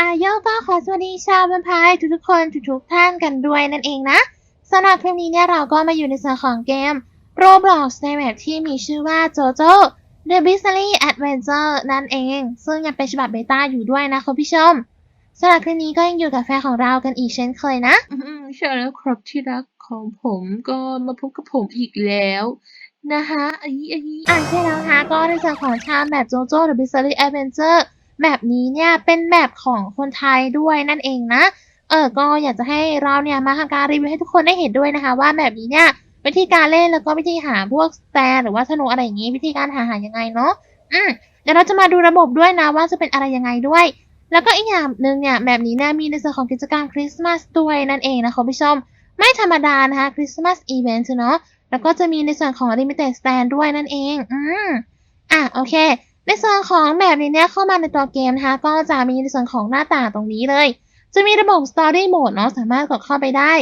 อาโยก็ขอสวัสดีชาวบันพายทุกๆคนทุกๆท่านกันด้วยนั่นเองนะสำหรับคลิปนี้เนี่ยเราก็มาอยู่ในส่วนของเกม Roblox ในแบบที่มีชื่อว่า JoJo The Bizarre Adventure นั่นเอง ซึ่งยังเป็นฉบับเบต้าอยู่ด้วยนะคุณผู้ชม สำหรับคลิปนี้ก็ยังอยู่กับแฟนของเรากันอีกเช่นเคยนะ อืมใช่แล้วครับที่รักของผมก็มาพบกับผมอีกแล้วนะคะอันนี้อันนี้อ่านใช่แล้วนะคะก็ในส่วนของชามแบบ JoJo The Bizarre Adventure แบบนี้เนี่ยเป็นแบบของคนไทยด้วยนั่นเองนะ เออก็อยากจะให้เราเนี่ยมาทำการรีวิวให้ทุกคนได้เห็นด้วยนะคะ ว่าแบบนี้เนี่ยวิธีการเล่นแล้วก็วิธีหาพวกสแตนหรือว่าธนูอะไรอย่างนี้ วิธีการหาหายังไงเนาะอืมเดี๋ยวเราจะมาดูระบบด้วยนะว่าจะเป็นอะไรยังไงด้วย แล้วก็อีกอย่างหนึ่งเนี่ยแบบนี้เนี่ยมีในส่วนของกิจกรรมคริสต์มาสด้วยนั่นเองนะคุณผู้ชม ไม่ธรรมดานะคะคริสต์มาสอีเวนต์เนาะแล้วก็จะมีในส่วนของ limited stand ด้วยนั่นเอง อืมอะโอเค ในส่วนของแบบนี้เนี่ยเข้ามาในตัวเกมนะคะก็จะมีในส่วนของหน้าต่างตรงนี้เลย จะมีระบบ Story Mode เนาะสามารถกดเข้าไปได้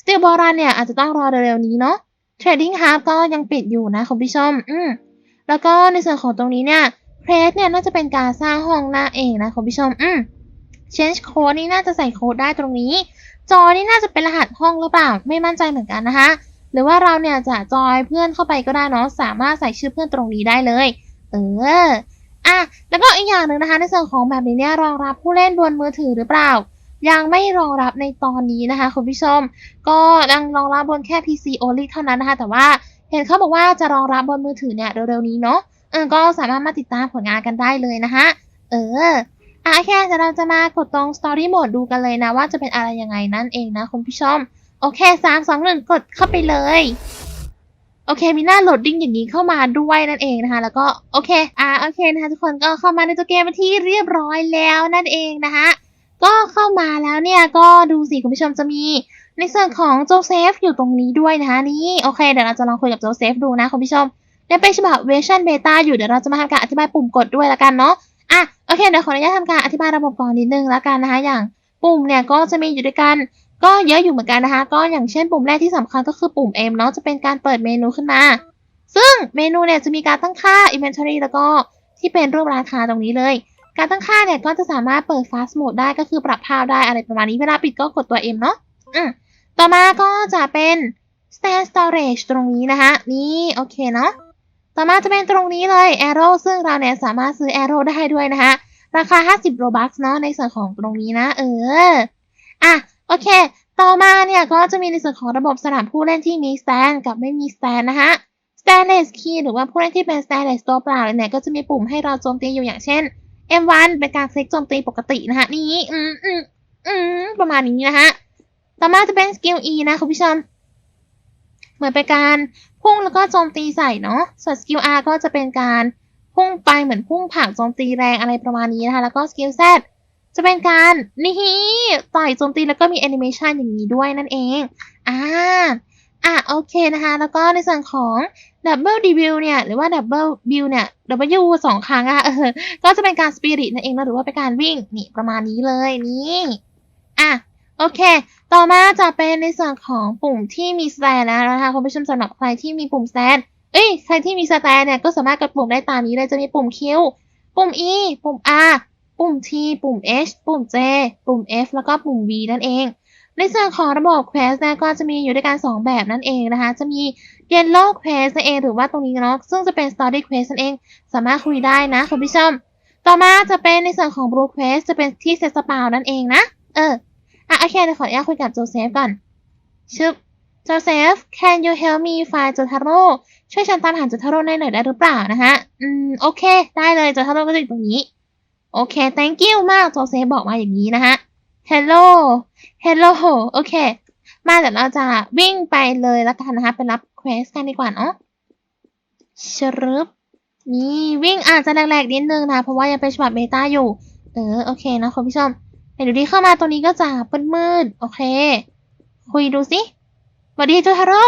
Steel Ball Run เนี่ยอาจจะต้องรอเร็วๆนี้เนาะ Trading Hub ก็ยังปิดอยู่นะคุณผู้ชม อืมแล้วก็ในส่วนของตรงนี้เนี่ย Press เนี่ยน่าจะเป็นการสร้างห้องหน้าเองนะคุณผู้ชม อืม Change Code นี่น่าจะใส่โค้ดได้ตรงนี้ จอนี่น่าจะเป็นรหัสห้องหรือเปล่า ไม่มั่นใจเหมือนกันนะคะ หรือว่าเราเนี่ยจะจอยเพื่อนเข้าไปก็ได้เนาะ สามารถใส่ชื่อเพื่อนตรงนี้ได้เลย เออ อะ แล้วก็อีกอย่างหนึ่งนะคะ ในส่วนของแบบนี้เนี่ยรองรับผู้เล่นบนมือถือหรือเปล่า ยังไม่รองรับในตอนนี้นะคะคุณผู้ชม ก็ยังรองรับบนแค่ PC only เท่านั้นนะคะ แต่ว่าเห็นเขาบอกว่าจะรองรับบนมือถือเนี่ยเร็วๆนี้เนาะ เออก็สามารถมาติดตามผลงานกันได้เลยนะคะเอออะโอเคเดี๋ยวเราจะมากดตรง Story Mode ดูกันเลยนะ ว่าจะเป็นอะไรยังไงนั่นเองนะคุณผู้ชม โอเคสามสองหนึ่งกดเข้าไปเลย โอเคมีหน้าโหลดดิ้งอย่างนี้เข้ามาด้วยนั่นเองนะคะ แล้วก็โอเค อ่าโอเคนะคะทุกคนก็เข้ามาในตัวเกมที่เรียบร้อยแล้วนั่นเองนะคะก็เข้ามาแล้วเนี่ยก็ดูสิคุณผู้ชมจะมีในส่วนของโจเซฟอยู่ตรงนี้ด้วยนะคะนี่โอเคเดี๋ยวเราจะลองคุยกับโจเซฟดูนะคุณผู้ชม เนี่ยเป็นฉบับเวอร์ชันเบต้าอยู่เดี๋ยวเราจะมาทำการอธิบายปุ่มกดด้วยละกันเนาะอะโอเคเดี๋ยวขออนุญาตทำการอธิบายระบบก่อนนิดนึงละกันนะคะอย่างปุ่มเนี่ยก็จะมีอยู่ด้วยกันก็เยอะอยู่เหมือนกันนะคะ ก็อย่างเช่นปุ่มแรกที่สำคัญก็คือปุ่ม M เนาะจะเป็นการเปิดเมนูขึ้นมา ซึ่งเมนูเนี่ยจะมีการตั้งค่า inventory แล้วก็ที่เป็นรูปราคาตรงนี้เลย การตั้งค่าเนี่ยก็จะสามารถเปิด fast mode ได้ก็คือปรับภาพได้อะไรประมาณนี้เวลาปิดก็กดตัว M เนาะอืมต่อมาก็จะเป็น stand storage ตรงนี้นะคะนี่โอเคเนาะ ต่อมาจะเป็นตรงนี้เลย arrow ซึ่งเราเนี่ยสามารถซื้อ arrow ได้ด้วยนะคะราคา 50 robux เนาะในส่วนของตรงนี้นะ เออ อะ โอเค ต่อมาเนี่ยก็จะมีในส่วนของระบบสนามผู้เล่นที่มี stand กับไม่มี stand นะคะ stainless key หรือว่าผู้เล่นที่เป็น stainless ตัวเปล่าเนี่ยก็จะมีปุ่มให้เราโจมตีอยู่อย่างเช่น M1 เป็นการคลิกโจมตีปกตินะคะนี่อืมอืมอืมประมาณนี้นะคะต่อมาจะเป็น skill E นะคุณผู้ชม เหมือนเป็นการพุ่งแล้วก็โจมตีใส่เนาะ ส่วน skill R ก็จะเป็นการพุ่งไปเหมือนพุ่งผักโจมตีแรงอะไรประมาณนี้นะคะ แล้วก็ skill Z จะเป็นการนี่ต่อยโจมตีแล้วก็มีแอนิเมชันอย่างนี้ด้วยนั่นเอง อ่า อะโอเคนะคะ แล้วก็ในส่วนของ Double d e v i l เนี่ยหรือว่า Double Bill เนี่ย W สองครั้งอะเออก็จะเป็นการ Spirit นั่นเองนะหรือว่าเป็นการวิ่งนี่ประมาณนี้เลยนี่ อะ โอเค ต่อมาจะเป็นในส่วนของปุ่มที่มี stand นะคะคุณผู้ชมสำหรับใครที่มีปุ่ม stand เอ้ยใครที่มี stand เนี่ยก็สามารถกดปุ่มได้ตามนี้เลยจะมีปุ่ม Q ปุ่ม E ปุ่ม R ปุ่ม T ปุ่ม H ปุ่ม J ปุ่ม F แล้วก็ปุ่ม V นั่นเอง ในส่วนของระบบ Quest นะก็จะมีอยู่ด้วยกัน 2 แบบนั่นเองนะคะ จะมี Yellow Quest นั่นเองหรือว่าตรงนี้เนาะซึ่งจะเป็น Story Quest นั่นเอง สามารถคุยได้นะคุณผู้ชม ต่อมาจะเป็นในส่วนของ Blue Quest จะเป็นที่เซตสปาวนั่นเองนะ เออ อะโอเคเดี๋ยวขออนุญาตคุยกับโจเซฟก่อนชึบโจเซฟ can you help me find โจทาโร่ช่วยฉันตามหาโจทาโร่ได้หน่อยได้หรือเปล่านะคะอืม โอเค ได้เลยโจทาโร่ก็จะอยู่ตรงนี้ โอเค thank you มากโจเซฟบอกมาอย่างนี้นะคะ hello hello โอเค มาเดี๋ยวเราจะวิ่งไปเลยแล้วกันนะคะไปรับเควสกันดีกว่าเนาะชรึบนี่วิ่งอาจจะแหลกๆนิดนึงนะ เพราะว่ายังเป็นฉบับเบต้าอยู่ เออ โอเคนะคุณผู้ชม เดี๋ยวดูดีเข้ามาตัวนี้ก็จะมืดๆโอเค คุยดูสิสวัสดีจูฮาโร่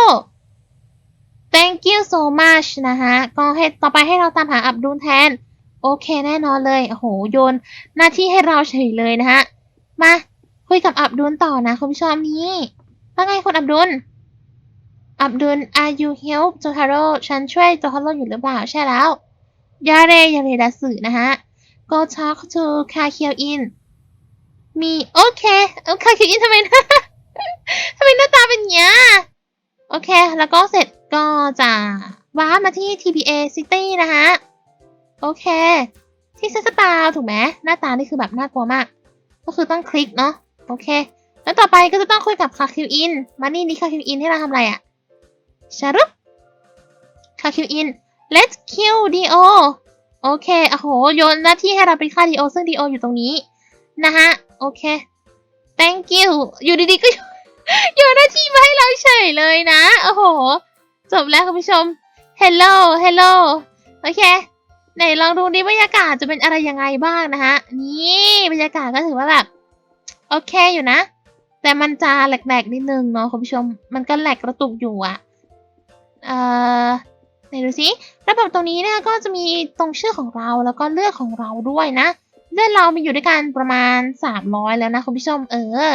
thank you so much นะคะก็ให้ต่อไปให้เราตามหาอับดุลแทน โอเคแน่นอนเลย โอ้โห โยนหน้าที่ให้เราเฉยเลยนะฮะ มาคุยกับอับดุลต่อนะคุณผู้ชมนี้ว่าไงคุณอับดุล อับดุล are you help โจฮาโร่ฉันช่วยโจฮาโร่อยู่หรือเปล่า ใช่แล้ว ยาเรยาเรดัสึนะฮะ go talk to คาเคียวอิน มีโอเคเอาคาคียวอินทำไมนะทำไมหน้าตาเป็นอย่างเงี้ยโอเค แล้วก็เสร็จก็จะว้ามาที่ TPA City นะฮะ โอเค ที่เซนสปาถูกไหมหน้าตานี่คือแบบน่ากลัวมาก ก็คือต้องคลิกเนาะโอเค แล้วต่อไปก็จะต้องคุยกับคาคิวอิน มานี่นี่คาคิวอินให้เราทำอะไรอะชารุปคาคิวอิน let's kill Dio โอเคโอ้โห โยนหน้าที่ให้เราเป็นฆ่า Dio ซึ่ง Dio อยู่ตรงนี้ นะฮะ โอเค thank you อยู่ดีๆก็โยนหน้าที่มาให้เราเฉยเลยนะ โอ้โห จบแล้วคุณผู้ชม hello hello โอเค ไหนลองดูดิบรรยากาศจะเป็นอะไรยังไงบ้างนะฮะ นี่บรรยากาศก็ถือว่าแบบ โอเคอยู่นะ แต่มันจะแหลกๆนิดนึงเนาะคุณผู้ชม มันก็แหลกกระตุกอยู่อะเอ่อไหนดูสิระบบตรงนี้เนี่ยก็จะมีตรงชื่อของเราแล้วก็เลือกของเราด้วยนะ เลือดเรามีอยู่ด้วยกันประมาณ 300 แล้วนะคุณผู้ชมเออ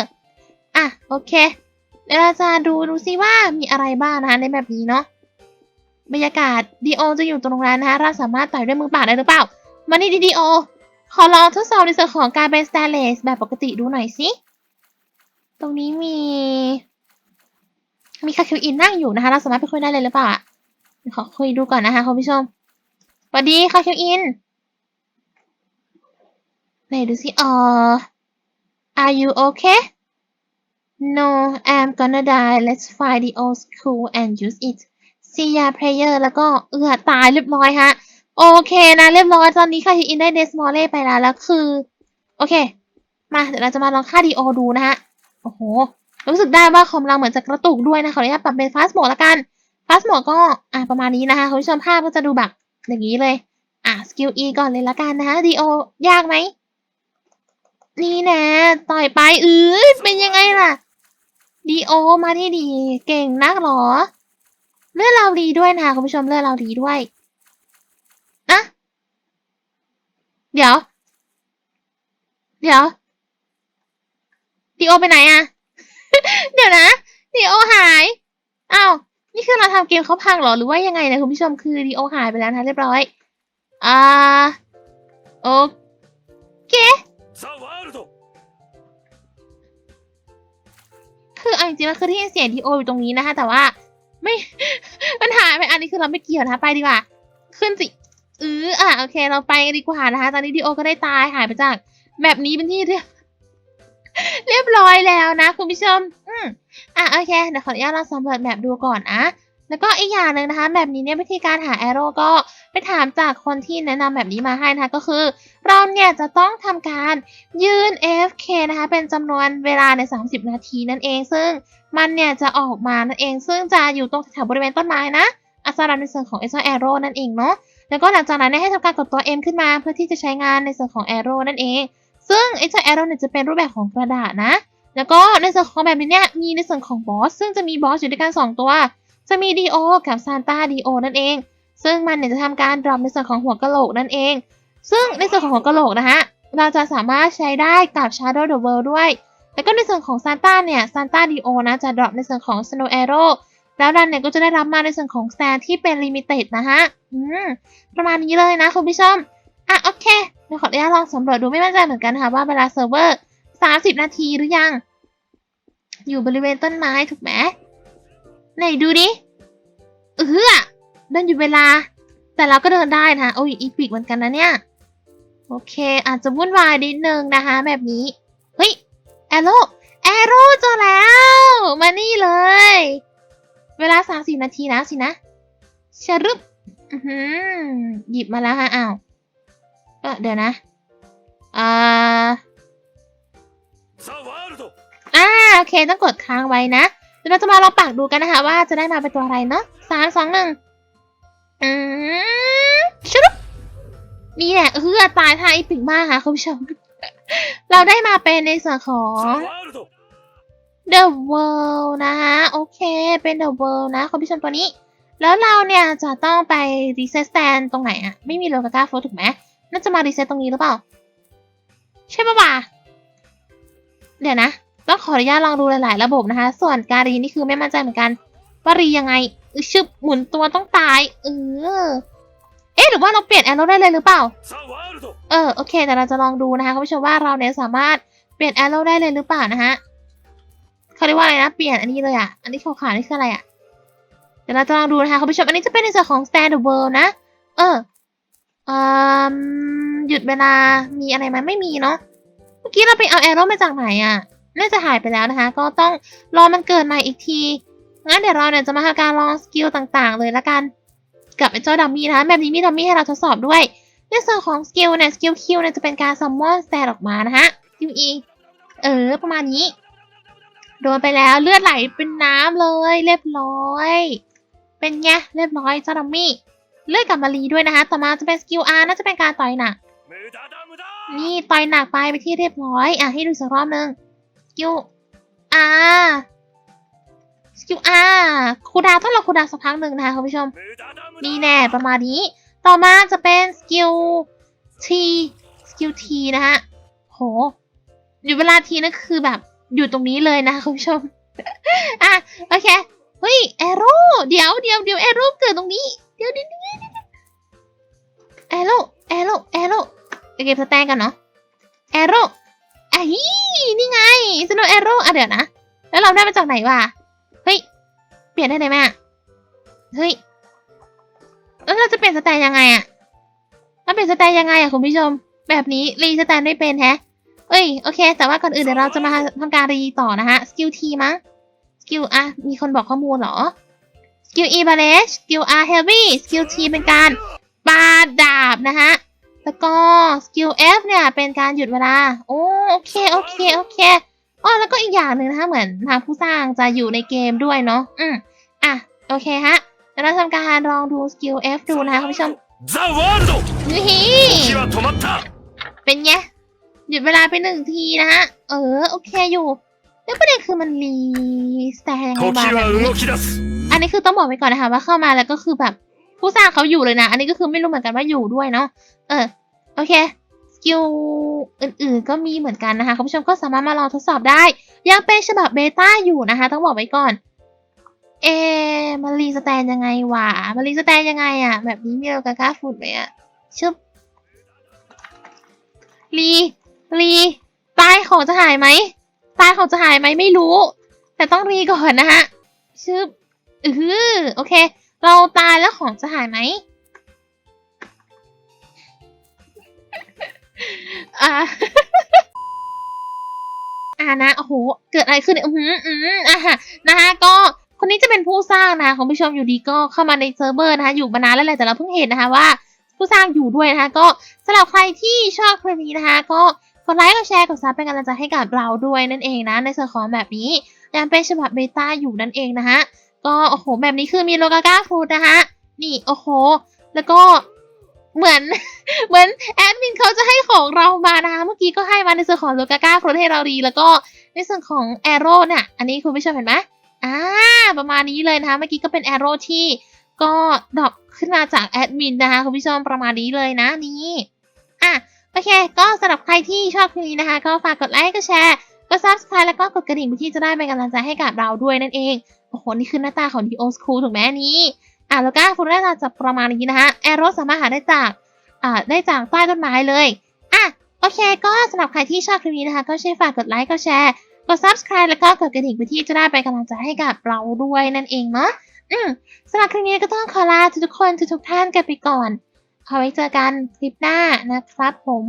อะโอเค เดี๋ยวเราจะดูดูซิว่ามีอะไรบ้างนะคะในแบบนี้เนาะ บรรยากาศดีโอจะอยู่ตรงนั้นนะคะเราสามารถต่อยด้วยมือเปล่าได้หรือเปล่า มานี่ดีโอ ขอลองทดสอบในส่วนของการเป็นส t ต n เลสแบบปกติดูหน่อยสิ ตรงนี้มี มีคาคิวอินนั่งอยู่นะคะ เราสามารถไปคุยได้เลยหรือเปล่าอะขอคุยดูก่อนนะคะคุณผู้ชมสวัสดีคาคิวอิน ไหนดูสิเออ are you okay no I'm gonna die let's find the old school and use it ซียาเพลเยอร์แล้วก็เอือตายเรียบร้อยฮะ โอเคนะเรียบร้อยตอนนี้ค่ะฮิอินได้เดสมอลเล่ไปแล้วแล้วคือ โอเค มาเดี๋ยวเราจะมาลองค่าดีโอดูนะฮะ โอ้โห รู้สึกได้ว่าคอมเราเหมือนจะกระตุกด้วยนะขออนุญาตปรับเป็นฟาสโหมดละกันฟาสโหมดก็อะประมาณนี้นะคะคุณผู้ชมภาพก็จะดูแบบอย่างนี้เลย อะสกิล E ก่อนเลยละกันนะคะดีโอยากไหม นี่แนะต่อยไปเออเป็นยังไงล่ะ ดีโอมาที่ดี เก่งนักหรอ เลือดเราดีด้วยนะคุณผู้ชมเลือดเราดีด้วยนะเดี๋ยว เดี๋ยวดีโอไปไหนอะเดี๋ยวนะดีโอหายอ้าวนี่คือเราทำเกมเขาพังหรอหรือว่ายังไงนะคุณผู้ชมคือดีโอหายไปแล้วนะเรียบร้อยอ่าโอเค The คือเอาจริงๆมันคือที่เสียงทีโออยู่ตรงนี้นะคะ แต่ว่าไม่ ปัญหาไม่อันนี้คือเราไม่เกี่ยวนะะไปดีกว่า ขึ้นสิเอออะโอเคเราไปดีกว่านะคะ ตอนนี้ทีโอก็ได้ตายหายไปจากแบบนี้เป็นที่เรียบเรียบร้อยแล้วนะ คุณผู้ชม อืมอะโอเคเดี๋ยวขออนุญาตลองสำรวจแบบดูก่อนอะ แล้วก็อีกอย่างหนึ่งนะคะ แบบนี้เนี่ยวิธีการหาแอโร่ก็ไปถามจากคนที่แนะนำแบบนี้มาให้นะคะก็คือ เราเนี่ยจะต้องทำการยืน AFK นะคะ เป็นจำนวนเวลาใน 30 นาทีนั่นเอง ซึ่งมันเนี่ยจะออกมานั่นเอง ซึ่งจะอยู่ตรงแถวบริเวณต้นไม้นะอัสราในส่วนของ Extra Arrow นั่นเองเนาะแล้วก็หลังจากนั้นเนี่ยให้ทำการกดตัว M ขึ้นมาเพื่อที่จะใช้งานในส่วนของ Arrow นั่นเอง ซึ่ง Extra Arrow เนี่ยจะเป็นรูปแบบของกระดาษนะ แล้วก็ในส่วนของแบบนี้เนี่ยมีในส่วนของบอสซึ่งจะมีบอสอยู่ด้วยกัน2ตัว จะมี Dio กับ Santa Dio นั่นเอง ซึ่งมันเนี่ยจะทำการดรอปในส่วนของหัวกะโหลกนั่นเอง ซึ่งในส่วนของหัวกะโหลกนะฮะเราจะสามารถใช้ได้กับ Shadow the World ด้วย แล้วก็ในส่วนของ Santa เนี่ย Santa Dio นะจะดรอปในส่วนของ Snow Arrow แล้วดันเนี่ยก็จะได้รับมาในส่วนของ Stand ที่เป็น Limited นะฮะ อืม ประมาณนี้เลยนะคุณผู้ชม อะโอเคเดี๋ยวขออนุญาตลองสำรวจดูไม่มั่นใจเหมือนกันนะคะว่าเวลาเซิร์ฟเวอร์ 30 นาทีหรือยัง อยู่บริเวณต้นไม้ถูกไหม ไหนดูดิเออเดินอยู่เวลา แต่เราก็เดินได้นะโอ้ยอีพิกเหมือนกันนะเนี่ย โอเค อาจจะวุ่นวายนิดนึงนะคะ แบบนี้ เฮ้ย แอโร่แอโร่เจอแล้ว มานี่เลย เวลาสามสิบนาทีแล้วสินะชรึบหยิบมาแล้วฮะอ้าวเออเดี๋ยวนะอ่าอ่าโอเคต้องกดค้างไว้นะ เราจะมาลองปากดูกันนะคะ ว่าจะได้มาเป็นตัวอะไรเนาะสามสองหนึ่งอืมชุดนี่แหละเออตายท่าอีปิกมากค่ะคุณผู้ชม เราได้มาเป็นในส่วนของ The World นะคะโอเคเป็น The World นะคุณผู้ชมตัวนี้ แล้วเราเนี่ยจะต้องไปรีเซ็ตแตนตรงไหนอะไม่มีโลกาก้าโฟถูกไหมน่าจะมารีเซ็ตตรงนี้หรือเปล่า ใช่ปะบ่าเดี๋ยวนะ ต้องขออนุญาตลองดูหลาย ๆ ระบบนะคะ ส่วนการีนี่คือไม่มั่นใจเหมือนกันว่ารียังไงชึบหมุนตัวต้องตาย เออ เอ๊ะหรือว่าเราเปลี่ยนแอนโรได้เลยหรือเปล่า เออโอเค แต่เราจะลองดูนะคะคุณผู้ชมว่าเราเนี่ยสามารถเปลี่ยนแอนโรได้เลยหรือเปล่านะฮะเขาเรียกว่าอะไรนะ เปลี่ยนอันนี้เลยอะ อันนี้ขาวๆนี่คืออะไรอะเดี๋ยวเราจะลองดูนะคะคุณผู้ชม อันนี้จะเป็นในส่วนของ Stand the World นะ เออเอ่อหยุดเวลา มีอะไรไหมไม่มีเนาะ เมื่อกี้เราไปเอาแอนโรมาจากไหนอะ น่าจะหายไปแล้วนะคะ ก็ต้องรอมันเกิดใหม่อีกที งั้นเดี๋ยวเราเนี่ยจะมาทำการลองสกิลต่างๆ เลยละกัน กับไอ้เจ้าดัมมี่นะคะแบบนี้มีดัมมี่ให้เราทดสอบด้วย ในส่วนของสกิลเนี่ยสกิลคิวเนี่ยจะเป็นการซัมมอนสแตนออกมานะคะสกิลอีเออประมาณนี้ โดนไปแล้วเลือดไหลเป็นน้ำเลยเรียบร้อย เป็นไงเรียบร้อยเจ้าดัมมี่เลือดกับมารีด้วยนะคะ ต่อมาจะเป็นสกิลอาร์น่าจะเป็นการต่อยหนัก นี่ต่อยหนักไปไปที่เรียบร้อย อะให้ดูสักรอบนึง กิลอาสกิลอาคูดาวต้องรอคูดาสักพักหนึ่งนะคะคุณผู้ชม นี่แน่ประมาณนี้ ต่อมาจะเป็นสกิลทีสกิลทีนะฮะโห อยู่เวลาทีนั่นคือแบบอยู่ตรงนี้เลยนะคุณผู้ชม อะโอเค เฮ้ยแอโร่เดี๋ยวเดี๋ยวเดี๋ยวแอโร่เกิดตรงนี้ เดี๋ยวเดี๋ยวแอโร่แอโร่แอโร่เกมสแตนกันเนาะแอโร่ ไอ้นี่ไงสโนแอโร่อะเดี๋ยวนะ แล้วเราได้มาจากไหนวะ เฮ้ย เปลี่ยนได้ไหมแม่เฮ้ย แล้วเราจะเปลี่ยนสแตนยังไงอะเราเปลี่ยนสแตนยังไงอะคุณผู้ชม แบบนี้รีสแตนไม่เป็นแฮะ เอ้ย โอเค แต่ว่าก่อนอื่นเดี๋ยวเราจะมาทำการรีต่อนะฮะ สกิล T มั้ง สกิลอะมีคนบอกข้อมูลเหรอ สกิล E บาเลชสกิล R heavy สกิล T เป็นการปาดาบนะฮะ แล้วก็สกิล F เนี่ย เป็นการหยุดเวลา โอโอเค โอเค โอเคอ๋อแล้วก็อีกอย่างหนึ่งนะคะ เหมือนทางผู้สร้างจะอยู่ในเกมด้วยเนาะ อืมอะ โอเคฮะเราทำการลองดูสกิล F ดูนะคะคุณผู้ชม The World เป็นไง หยุดเวลาไปหนึ่งทีนะฮะ เออ โอเคอยู่ แล้วประเด็นคือมันรีสแตงบาร์อันนี้คือต้องบอกไว้ก่อนนะคะว่าเข้ามาแล้วก็คือแบบ ผู้สร้างเขาอยู่เลยนะ อันนี้ก็คือไม่รู้เหมือนกันว่าอยู่ด้วยเนาะเออโอเคสกิลอื่นๆก็มีเหมือนกันนะคะคุณผู้ชมก็สามารถมาลองทดสอบได้ ยังเป็นฉบับเบต้าอยู่นะคะ ต้องบอกไว้ก่อน เอมารีสแตนยังไงวะมารีสแตนยังไงอะแบบนี้มีโลกาก้าฟุตไหมอะชึบรีรีตายของจะหายไหมตายของจะหายไหมไม่รู้ แต่ต้องรีก่อนนะฮะชึบอือโอเค เราตายแล้วของจะหายไหมอ่าอ่านะโอ้โหเกิดอะไรขึ้นเนี่ยอืมอืมอะฮะนะคะก็คนนี้จะเป็นผู้สร้างนะคะคุณผู้ชมอยู่ดีก็เข้ามาในเซิร์ฟเวอร์นะคะ อยู่มานานแล้วแหละแต่เราเพิ่งเห็นนะคะว่า ผู้สร้างอยู่ด้วยนะคะ ก็สำหรับใครที่ชอบคลิปนี้นะคะ ก็กดไลค์กดแชร์กดซับเป็นกำลังใจให้กับเราด้วยนั่นเองนะในส่วนของแบบนี้ยังเป็นฉบับเบต้าอยู่นั่นเองนะคะ ก็โอ้โหแบบนี้คือมีโลกาก้าฟูดนะคะนี่โอ้โห แล้วก็เหมือนเหมือนแอดมินเขาจะให้ของเรามานะคะเมื่อกี้ก็ให้มาในส่วนของโลกาก้าฟูดให้เราดี แล้วก็ในส่วนของแอโร่เนี่ยอันนี้คุณผู้ชมเห็นไหมอ่าประมาณนี้เลยนะคะเมื่อกี้ก็เป็นแอโร่ที่ก็ดรอปขึ้นมาจากแอดมินนะคะคุณผู้ชมประมาณนี้เลยนะนี่อะโอเค ก็สำหรับใครที่ชอบคลิปนี้นะคะ ก็ฝากกดไลค์กดแชร์กด subscribe แล้วก็กดกระดิ่งเพื่อที่จะได้เป็นกำลังใจให้กับเราด้วยนั่นเอง อ้โหนี่คือหน้าตาของ The Old School ถูกไหมนี้อะแล้วก็ฟูดหน้าตาจะประมาณนี้นะคะแอโรสามารถหาได้จากอ่าได้จากใต้ต้นไม้เลยอะโอเค ก็สำหรับใครที่ชอบคลิปนี้นะคะ ก็ช่วยฝากกดไลค์กดแชร์กด subscribe แล้วก็กดกระดิ่งเพื่อที่จะได้เป็นกำลังใจให้กับเราด้วยนั่นเองเนาะอืมสำหรับคลิปนี้ก็ต้องขอลาทุกๆคนทุกๆท่านกันไปก่อนขอไว้เจอกันคลิปหน้านะครับผม